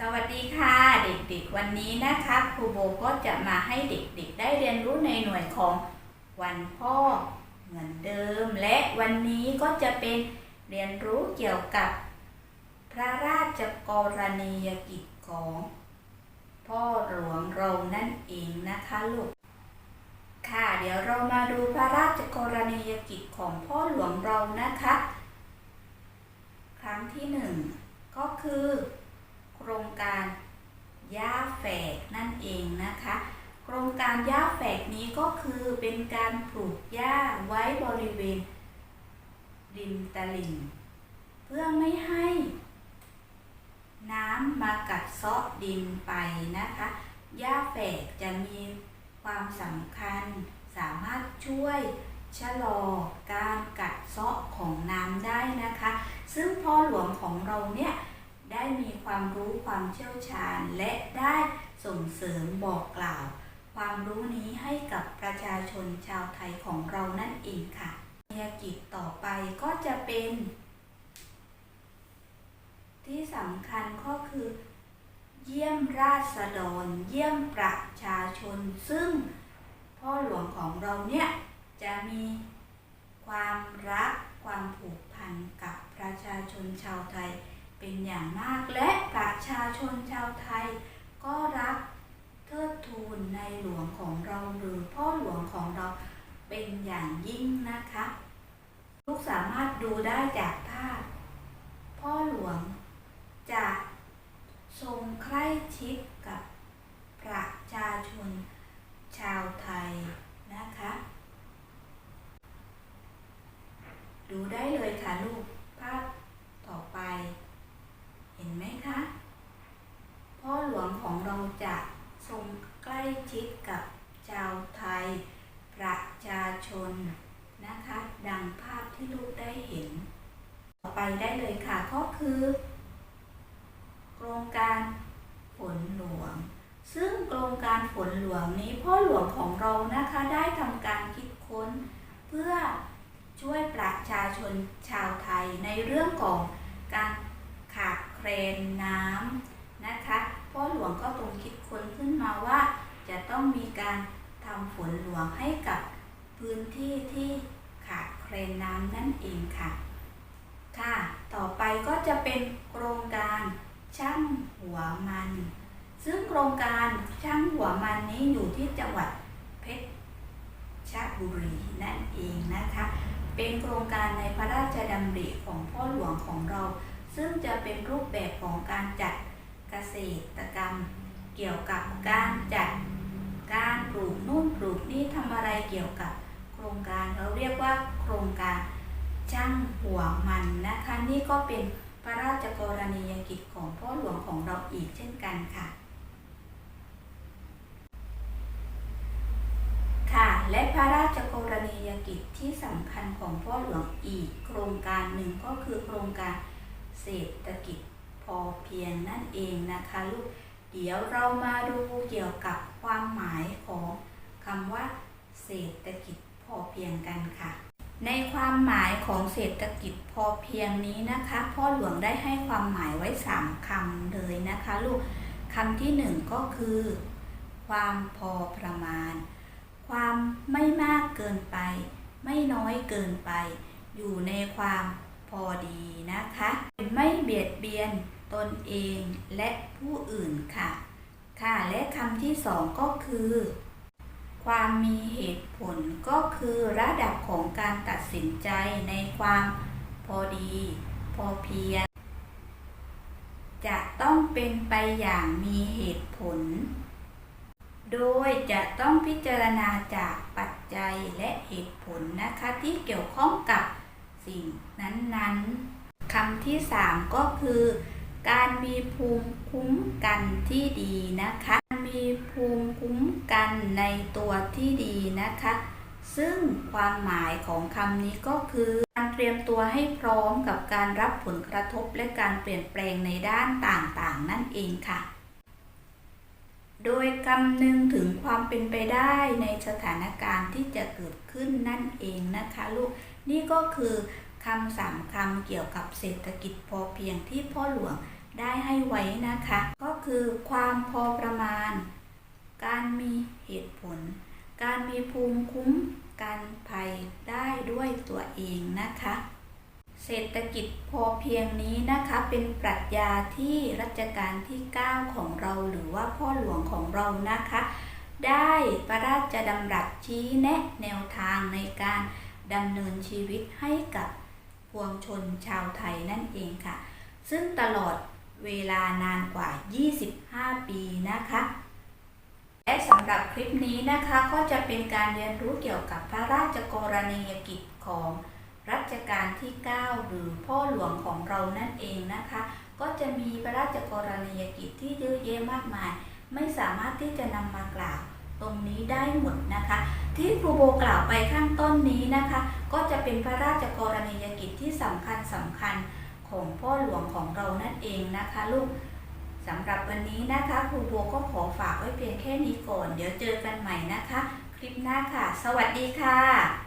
สวัสดีค่ะเด็กๆ วันนี้นะคะครูโบก็จะมาให้เด็กๆ ได้เรียนรู้ในหน่วยของวันพ่อเหมือนเดิม และวันนี้ก็จะเป็นเรียนรู้เกี่ยวกับ พระราชกรณียกิจของ พ่อหลวงเรานั่นเองนะคะลูกค่ะเดี๋ยวเรามาดูพระราชกรณียกิจของพ่อหลวงเรานะคะ ครั้งที่หนึ่งก็คือ ครงการย่าแฝกนั่นเองนะคะ โครงการย่าแฝกนี้ก็คือเป็นการปลูกหญ้าไว้บริเวณริมตลิ่ง เพื่อไม่ให้ น้ำมากัดเซาะดินไปนะคะหญ้าแฝกจะมีความสำคัญสามารถช่วยชะลอการกัดเซาะของน้ำได้นะคะ ซึ่งพ่อหลวงของเราเนี่ย ได้มีความรู้ความเชี่ยวชาญ และได้ส่งเสริมบอกกล่าว ความรู้นี้ให้กับประชาชนชาวไทยของเรานั่นเองค่ะนิยกิจต่อไปก็จะเป็น ที่สำคัญก็คือ เยี่ยมราษฎร เยี่ยมประชาชน ซึ่งพ่อหลวงของเราเนี่ยจะมีความรักความผูกพันกับประชาชนชาวไทย เป็นอย่างมากและประชาชนชาวไทย ก็รักเทิดทูนในหลวงของเราหรือพ่อหลวงของเราเป็นอย่างยิ่งนะคะ ลูกสามารถดูได้จากภาพพ่อหลวงจะทรงใกล้ชิดกับประชาชนชาวไทยนะคะ ดูได้เลยค่ะลูกภาพต่อไป เห็นไหมคะ พ่อหลวงของเราจะทรงใกล้ชิดกับชาวไทย ประชาชนนะคะ ดังภาพที่ลูกได้เห็น ต่อไปได้เลย คือ โครงการฝนหลวง ซึ่งโครงการฝนหลวงนี้พ่อหลวงของเรานะคะได้ทำการคิดค้น เพื่อช่วยประชาชนชาวไทยในเรื่องของการขาดแคลนน้ำนะคะพ่อหลวงก็ตรงคิดค้นขึ้นมาว่า จะต้องมีการทำฝนหลวงให้กับพื้นที่ที่ขาดแคลนน้ำนั่นเองค่ะ จะเป็นโครงการช่างหัวมัน ซึ่งโครงการช่างหัวมันนี้อยู่ที่จังหวัดเพชรบุรีนั่นเองนะคะ เป็นโครงการในพระราชดำริของพ่อหลวงของเรา ซึ่งจะเป็นรูปแบบของการจัดเกษตรกรรม เกี่ยวกับการจัดการปลูกนู่นปลูกนี่ทำอะไรเกี่ยวกับโครงการเราเรียกว่าโครงการช่างหัวมันนะคะนี่ก็เป็น พระราชกรณียกิจของพ่อหลวงของเราอีกเช่นกันค่ะ ค่ะ และพระราชกรณียกิจที่สำคัญของพ่อหลวงอีกโครงการหนึ่งก็คือโครงการเศรษฐกิจพอเพียงนั่นเองนะคะลูก เดี๋ยวเรามาดูเกี่ยวกับความหมายของคำว่า เศรษฐกิจพอเพียงกันค่ะ ในความหมายของเศรษฐกิจพอเพียงนี้นะคะ พ่อหลวงได้ให้ความหมายไว้สามคำเลยนะคะลูกคำที่หนึ่งก็คือ ความพอประมาณ ความไม่มากเกินไป ไม่น้อยเกินไป อยู่ในความพอดีนะคะ ไม่เบียดเบียนตนเองและผู้อื่นค่ะ ค่ะและคำที่สองก็คือ ความมีเหตุผลก็คือระดับของการตัดสินใจในความพอดี พอเพียง จะต้องเป็นไปอย่างมีเหตุผล โดยจะต้องพิจารณาจากปัจจัยและเหตุผลนะคะที่เกี่ยวข้องกับสิ่งนั้นๆคำที่สามก็คือ การมีภูมิคุ้มกันที่ดีนะคะ มีภูมิคุ้มกันในตัวที่ดีนะคะ ซึ่งความหมายของคำนี้ก็คือ การเตรียมตัวให้พร้อมกับการรับผลกระทบและการเปลี่ยนแปลงในด้านต่างๆ นั่นเองค่ะ โดยคำนึงถึงความเป็นไปได้ในสถานการณ์ที่จะเกิดขึ้นนั่นเองนะคะลูก นี่ก็คือคำสามคำเกี่ยวกับเศรษฐกิจพอเพียงที่พ่อหลวงได้ให้ไว้นะคะ คือความพอประมาณ การมีเหตุผล การมีภูมิคุ้มกันภัยได้ด้วยตัวเองนะคะ เศรษฐกิจพอเพียงนี้นะคะเป็นปรัชญาที่รัชกาลที่ 9 ของเราหรือว่าพ่อหลวงของเรานะคะ ได้พระราชดำรัสชี้แนะแนวทางในการดำเนินชีวิตให้กับปวงชนชาวไทยนั่นเองค่ะ ซึ่งตลอด เวลานานกว่า 25 ปีนะคะ และสำหรับคลิปนี้นะคะก็จะเป็นการเรียนรู้เกี่ยวกับพระราชกรณียกิจของรัชกาลที่ 9 หรือพ่อหลวงของเรานั่นเองนะคะ ก็จะมีพระราชกรณียกิจที่เยอะแยะมากมาย ไม่สามารถที่จะนำมากล่าวตรงนี้ได้หมดนะคะ ที่ครูโบกล่าวไปข้างต้นนี้นะคะ ก็จะเป็นพระราชกรณียกิจที่สำคัญสำคัญ ของพ่อหลวงของเรานั่นเองนะคะ ลูกสำหรับวันนี้นะคะครูโบก็ขอฝากไว้เพียงแค่นี้ก่อน เดี๋ยวเจอกันใหม่นะคะ คลิปหน้าค่ะ สวัสดีค่ะ